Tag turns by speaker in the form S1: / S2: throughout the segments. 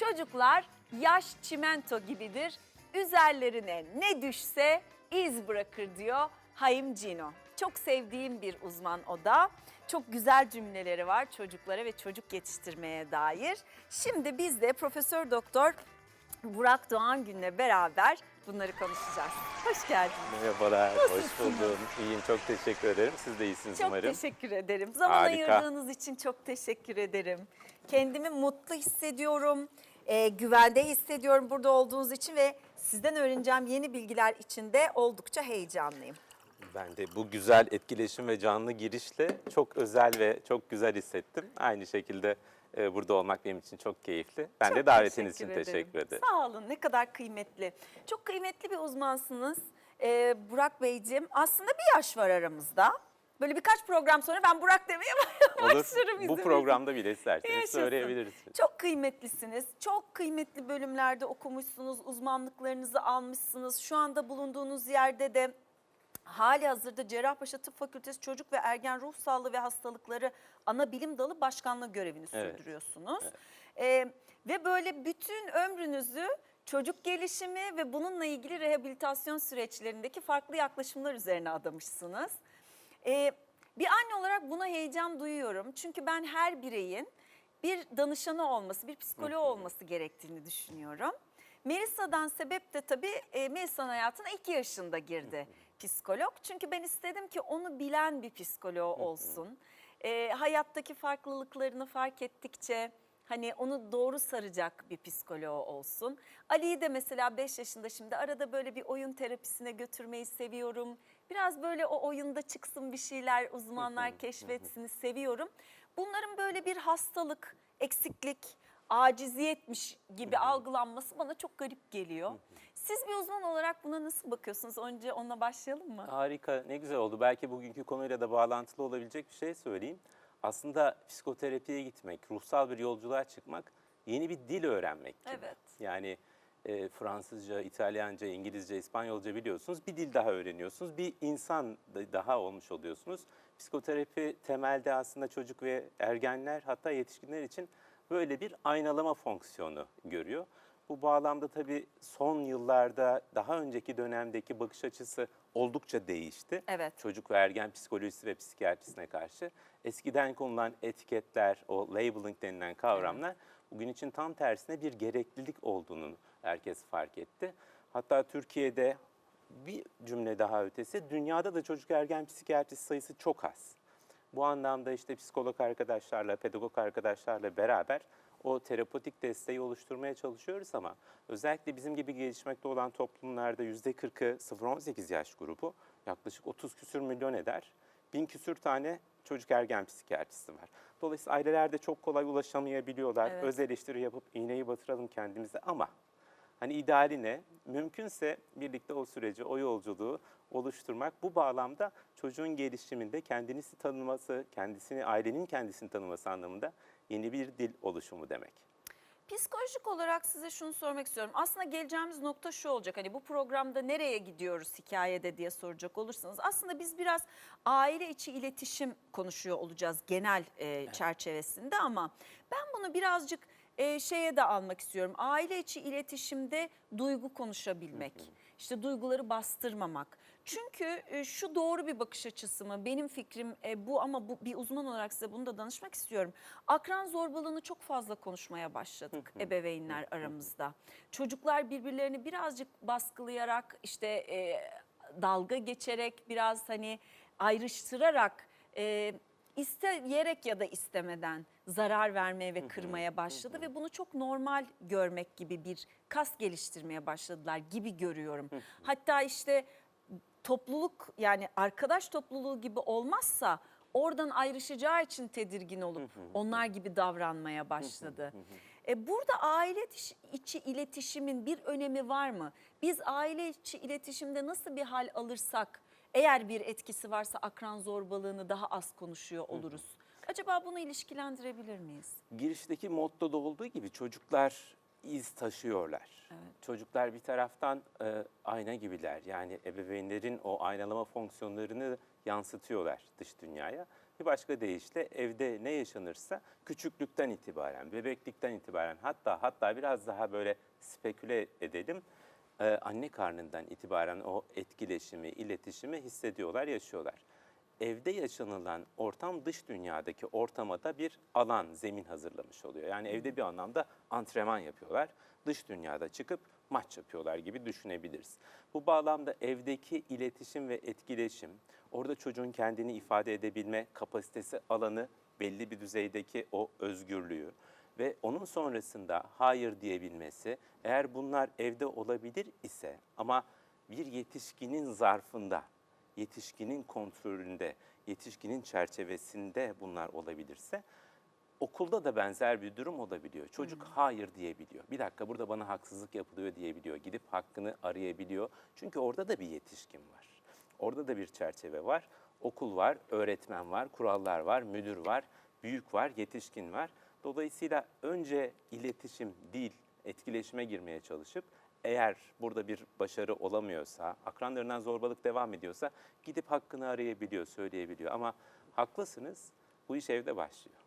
S1: Çocuklar yaş çimento gibidir. Üzerlerine ne düşse iz bırakır diyor Hayim Cino. Çok sevdiğim bir uzman o da. Çok güzel cümleleri var çocuklara ve çocuk yetiştirmeye dair. Şimdi biz de Profesör Doktor Burak Doğan Gün'le beraber bunları konuşacağız. Hoş geldiniz.
S2: Merhabalar, hoş buldum. İyiyim, çok teşekkür ederim. Siz de iyisiniz
S1: Çok
S2: umarım.
S1: teşekkür ederim. Zaman
S2: Harika.
S1: ayırdığınız için çok teşekkür ederim. Kendimi mutlu hissediyorum, e, güvende hissediyorum burada olduğunuz için ve sizden öğreneceğim yeni bilgiler için de oldukça heyecanlıyım.
S2: Ben de bu güzel etkileşim ve canlı girişle çok özel ve çok güzel hissettim. Aynı şekilde e, burada olmak benim için çok keyifli. Ben
S1: Çok
S2: de davetiniz için teşekkür ederim.
S1: Sağ olun ne kadar kıymetli. Çok kıymetli bir uzmansınız e, Burak Beyciğim. Aslında bir yaş var aramızda. Böyle birkaç program sonra ben Burak demeye
S2: Olur.
S1: başlarım. izin
S2: Bu programda bile isterseniz
S1: Yaşasın. Çok kıymetlisiniz. Çok kıymetli bölümlerde okumuşsunuz, uzmanlıklarınızı almışsınız. Şu anda bulunduğunuz yerde de hali hazırda Cerrahpaşa Tıp Fakültesi Çocuk ve Ergen Ruh Sağlığı ve Hastalıkları Ana Bilim Dalı Başkanlığı görevini
S2: Evet.
S1: sürdürüyorsunuz. Ee, ve böyle bütün ömrünüzü çocuk gelişimi ve bununla ilgili rehabilitasyon süreçlerindeki farklı yaklaşımlar üzerine adamışsınız. Ee, bir anne olarak buna heyecan duyuyorum. Çünkü ben her bireyin bir danışanı olması, bir psikoloğu olması gerektiğini düşünüyorum. Melisa'dan sebep de tabii e, Melisa'nın hayatına iki yaşında girdi psikolog. Çünkü ben istedim ki onu bilen bir psikoloğu olsun. E, hayattaki farklılıklarını fark ettikçe hani onu doğru saracak bir psikoloğu olsun. Ali'yi de mesela 5 yaşında şimdi arada böyle bir oyun terapisine götürmeyi seviyorum. Biraz böyle o oyunda çıksın bir şeyler uzmanlar keşfetsin seviyorum. Bunların böyle bir hastalık, eksiklik, aciziyetmiş gibi algılanması bana çok garip geliyor. Siz bir uzman olarak buna nasıl bakıyorsunuz? Önce onunla başlayalım mı?
S2: Harika, ne güzel oldu. Belki bugünkü konuyla da bağlantılı olabilecek bir şey söyleyeyim. Aslında psikoterapiye gitmek, ruhsal bir yolculuğa çıkmak yeni bir dil öğrenmek gibi.
S1: Evet.
S2: Yani e, Fransızca, İtalyanca, İngilizce, İspanyolca biliyorsunuz. Bir dil daha öğreniyorsunuz. Bir insan da- daha olmuş oluyorsunuz. Psikoterapi temelde aslında çocuk ve ergenler hatta yetişkinler için böyle bir aynalama fonksiyonu görüyor. Bu bağlamda tabii son yıllarda daha önceki dönemdeki bakış açısı oldukça değişti.
S1: Evet.
S2: Çocuk ve ergen psikolojisi ve psikiyatrisine karşı. Eskiden konulan etiketler, o labeling denilen kavramlar bugün için tam tersine bir gereklilik olduğunu herkes fark etti. Hatta Türkiye'de bir cümle daha ötesi, dünyada da çocuk ergen psikiyatrist sayısı çok az. Bu anlamda işte psikolog arkadaşlarla, pedagog arkadaşlarla beraber o terapotik desteği oluşturmaya çalışıyoruz ama özellikle bizim gibi gelişmekte olan toplumlarda %40'ı 0-18 yaş grubu yaklaşık 30 küsür milyon eder. Bin küsür tane çocuk ergen psikiyatristi var. Dolayısıyla ailelerde çok kolay ulaşamayabiliyorlar.
S1: Evet.
S2: Öz eleştiri yapıp iğneyi batıralım kendimize ama Hani ideali ne? Mümkünse birlikte o süreci, o yolculuğu oluşturmak. Bu bağlamda çocuğun gelişiminde kendini tanıması, kendisini, ailenin kendisini tanıması anlamında yeni bir dil oluşumu demek.
S1: Psikolojik olarak size şunu sormak istiyorum. Aslında geleceğimiz nokta şu olacak. Hani bu programda nereye gidiyoruz hikayede diye soracak olursanız. Aslında biz biraz aile içi iletişim konuşuyor olacağız genel e, çerçevesinde ama ben bunu birazcık e, şeye de almak istiyorum. Aile içi iletişimde duygu konuşabilmek. işte duyguları bastırmamak. Çünkü e, şu doğru bir bakış açısı mı? Benim fikrim e, bu ama bu bir uzman olarak size bunu da danışmak istiyorum. Akran zorbalığını çok fazla konuşmaya başladık ebeveynler aramızda. Çocuklar birbirlerini birazcık baskılayarak işte e, dalga geçerek biraz hani ayrıştırarak e, isteyerek ya da istemeden zarar vermeye ve kırmaya başladı ve bunu çok normal görmek gibi bir kas geliştirmeye başladılar gibi görüyorum. Hatta işte topluluk yani arkadaş topluluğu gibi olmazsa oradan ayrışacağı için tedirgin olup onlar gibi davranmaya başladı. E, burada aile içi iletişimin bir önemi var mı? Biz aile içi iletişimde nasıl bir hal alırsak eğer bir etkisi varsa akran zorbalığını daha az konuşuyor oluruz. Acaba bunu ilişkilendirebilir miyiz?
S2: Girişteki mottoda olduğu gibi çocuklar iz taşıyorlar. Çocuklar bir taraftan e, ayna gibiler. Yani ebeveynlerin o aynalama fonksiyonlarını yansıtıyorlar dış dünyaya. Bir başka deyişle evde ne yaşanırsa küçüklükten itibaren, bebeklikten itibaren hatta hatta biraz daha böyle speküle edelim. Ee, anne karnından itibaren o etkileşimi, iletişimi hissediyorlar, yaşıyorlar. Evde yaşanılan ortam dış dünyadaki ortama da bir alan, zemin hazırlamış oluyor. Yani evde bir anlamda antrenman yapıyorlar. Dış dünyada çıkıp maç yapıyorlar gibi düşünebiliriz. Bu bağlamda evdeki iletişim ve etkileşim, orada çocuğun kendini ifade edebilme kapasitesi alanı, belli bir düzeydeki o özgürlüğü ve onun sonrasında hayır diyebilmesi, eğer bunlar evde olabilir ise ama bir yetişkinin zarfında, yetişkinin kontrolünde, yetişkinin çerçevesinde bunlar olabilirse okulda da benzer bir durum olabiliyor. Çocuk hayır diyebiliyor. Bir dakika burada bana haksızlık yapılıyor diyebiliyor. Gidip hakkını arayabiliyor. Çünkü orada da bir yetişkin var. Orada da bir çerçeve var. Okul var, öğretmen var, kurallar var, müdür var, büyük var, yetişkin var. Dolayısıyla önce iletişim, dil, etkileşime girmeye çalışıp eğer burada bir başarı olamıyorsa, akranlarından zorbalık devam ediyorsa gidip hakkını arayabiliyor, söyleyebiliyor. Ama haklısınız bu iş evde başlıyor.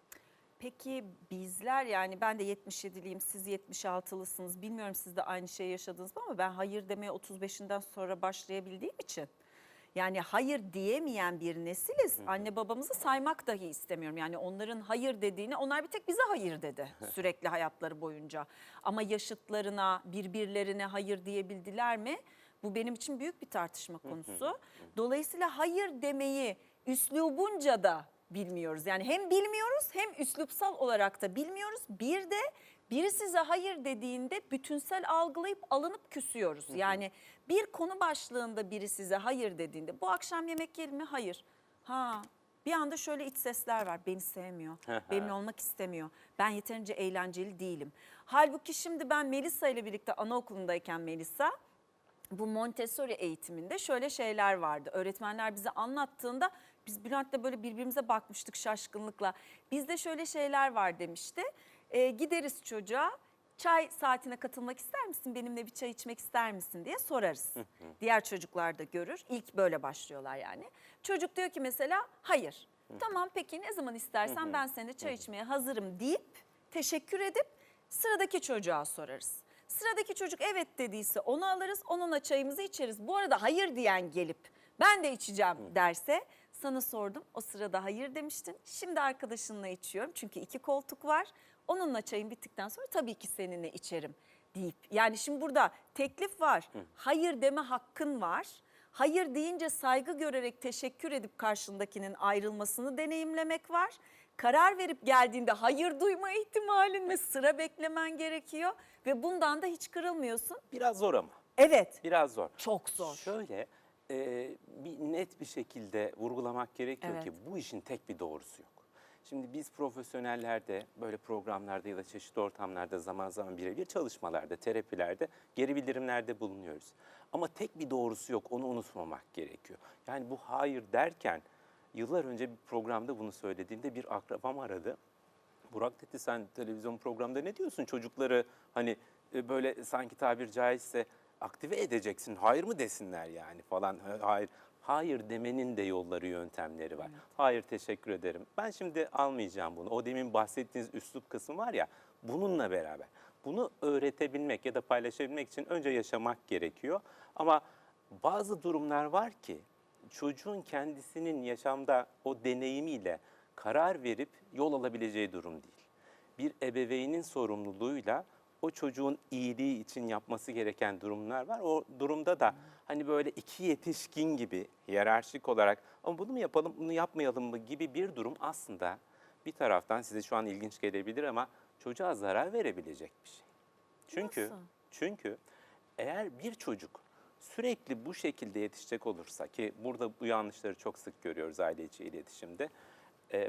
S1: Peki bizler yani ben de 77'liyim siz 76'lısınız. Bilmiyorum siz de aynı şeyi yaşadınız mı ama ben hayır demeye 35'inden sonra başlayabildiğim için. Yani hayır diyemeyen bir nesiliz. Anne babamızı saymak dahi istemiyorum. Yani onların hayır dediğini onlar bir tek bize hayır dedi sürekli hayatları boyunca. Ama yaşıtlarına birbirlerine hayır diyebildiler mi? Bu benim için büyük bir tartışma konusu. Dolayısıyla hayır demeyi üslubunca da bilmiyoruz. Yani hem bilmiyoruz hem üslupsal olarak da bilmiyoruz. Bir de biri size hayır dediğinde bütünsel algılayıp alınıp küsüyoruz. Yani bir konu başlığında biri size hayır dediğinde bu akşam yemek yiyelim mi? Hayır. Ha bir anda şöyle iç sesler var. Beni sevmiyor. benimle olmak istemiyor. Ben yeterince eğlenceli değilim. Halbuki şimdi ben Melisa ile birlikte anaokulundayken Melisa bu Montessori eğitiminde şöyle şeyler vardı. Öğretmenler bize anlattığında biz Bülent'le böyle birbirimize bakmıştık şaşkınlıkla. Bizde şöyle şeyler var demişti. Ee, gideriz çocuğa çay saatine katılmak ister misin? Benimle bir çay içmek ister misin diye sorarız. Diğer çocuklar da görür. İlk böyle başlıyorlar yani. Çocuk diyor ki mesela hayır. Tamam peki ne zaman istersen ben seninle çay içmeye hazırım deyip teşekkür edip sıradaki çocuğa sorarız. Sıradaki çocuk evet dediyse onu alırız, onunla çayımızı içeriz. Bu arada hayır diyen gelip ben de içeceğim derse sana sordum. O sırada hayır demiştin. Şimdi arkadaşınla içiyorum çünkü iki koltuk var. Onunla çayım bittikten sonra tabii ki seninle içerim deyip. Yani şimdi burada teklif var. Hayır deme hakkın var. Hayır deyince saygı görerek teşekkür edip karşındakinin ayrılmasını deneyimlemek var. Karar verip geldiğinde hayır duyma ihtimalin ve sıra beklemen gerekiyor ve bundan da hiç kırılmıyorsun.
S2: Biraz zor ama.
S1: Evet.
S2: Biraz zor.
S1: Çok zor.
S2: Şöyle e, bir net bir şekilde vurgulamak gerekiyor
S1: Evet.
S2: ki bu işin tek bir doğrusu yok. Şimdi biz profesyonellerde böyle programlarda ya da çeşitli ortamlarda zaman zaman birebir çalışmalarda, terapilerde, geri bildirimlerde bulunuyoruz. Ama tek bir doğrusu yok onu unutmamak gerekiyor. Yani bu hayır derken yıllar önce bir programda bunu söylediğimde bir akrabam aradı. Burak dedi sen televizyon programda ne diyorsun çocukları hani e, böyle sanki tabir caizse aktive edeceksin. Hayır mı desinler yani falan. Ha- Hayır. Hayır demenin de yolları, yöntemleri var. Hayır teşekkür ederim. Ben şimdi almayacağım bunu. O demin bahsettiğiniz üslup kısmı var ya bununla beraber. Bunu öğretebilmek ya da paylaşabilmek için önce yaşamak gerekiyor. Ama bazı durumlar var ki çocuğun kendisinin yaşamda o deneyimiyle karar verip yol alabileceği durum değil. Bir ebeveynin sorumluluğuyla o çocuğun iyiliği için yapması gereken durumlar var. O durumda da hani böyle iki yetişkin gibi hiyerarşik olarak ama bunu mu yapalım, bunu yapmayalım mı gibi bir durum aslında bir taraftan size şu an ilginç gelebilir ama çocuğa zarar verebilecek bir şey. Çünkü
S1: Nasıl?
S2: çünkü eğer bir çocuk sürekli bu şekilde yetişecek olursa ki burada bu yanlışları çok sık görüyoruz aile içi iletişimde.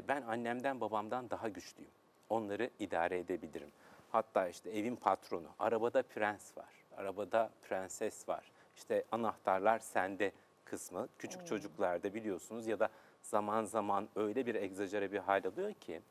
S2: ben annemden babamdan daha güçlüyüm. Onları idare edebilirim. Hatta işte evin patronu, arabada prens var, arabada prenses var. İşte anahtarlar sende kısmı küçük çocuklarda biliyorsunuz ya da zaman zaman öyle bir egzajere bir hal alıyor ki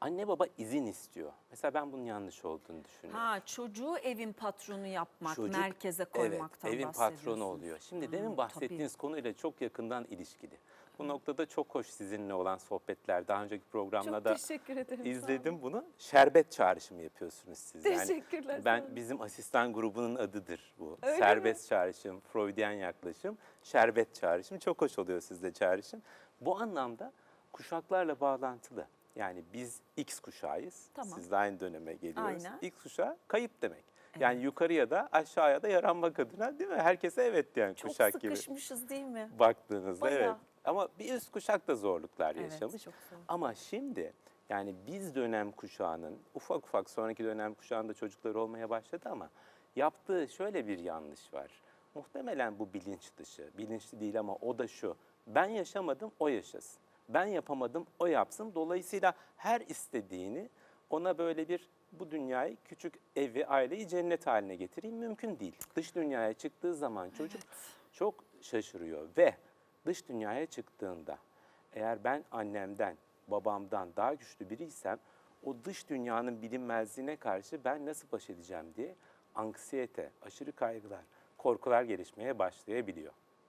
S2: anne baba izin istiyor. Mesela ben bunun yanlış olduğunu düşünüyorum.
S1: Ha çocuğu evin patronu yapmak,
S2: Çocuk,
S1: merkeze koymaktan
S2: evet, evin patronu oluyor. Şimdi
S1: Hı,
S2: demin
S1: tabii.
S2: bahsettiğiniz konuyla çok yakından ilişkili. Bu noktada çok hoş sizinle olan sohbetler. Daha önceki programda
S1: Çok
S2: da
S1: teşekkür ederim.
S2: izledim bunu. Şerbet çağrışımı yapıyorsunuz siz. Yani
S1: Teşekkürler. sağ
S2: ben bizim asistan grubunun adıdır bu.
S1: Öyle
S2: Serbest çağrışım, Freudian yaklaşım, şerbet çağrışım. Çok hoş oluyor sizde çağrışım. Bu anlamda kuşaklarla bağlantılı. Yani biz X kuşağıyız.
S1: Tamam.
S2: Siz de aynı döneme geliyoruz.
S1: Aynen.
S2: X kuşağı kayıp demek. Yani yukarıya da aşağıya da yaranmak adına değil mi? Herkese evet diyen
S1: Çok
S2: kuşak gibi
S1: sıkışmışız değil mi?
S2: baktığınızda
S1: Bayağı.
S2: evet. Ama bir üst kuşak da zorluklar
S1: Evet,
S2: yaşamış.
S1: çok zor.
S2: Ama şimdi yani biz dönem kuşağının ufak ufak sonraki dönem kuşağında çocukları olmaya başladı ama yaptığı şöyle bir yanlış var. Muhtemelen bu bilinç dışı, bilinçli değil ama o da şu. Ben yaşamadım, o yaşasın. Ben yapamadım, o yapsın. Dolayısıyla her istediğini ona böyle bir bu dünyayı, küçük evi, aileyi cennet haline getireyim mümkün değil. Dış dünyaya çıktığı zaman çocuk çok şaşırıyor ve dış dünyaya çıktığında eğer ben annemden, babamdan daha güçlü biriysem o dış dünyanın bilinmezliğine karşı ben nasıl baş edeceğim diye anksiyete, aşırı kaygılar, korkular gelişmeye başlayabiliyor.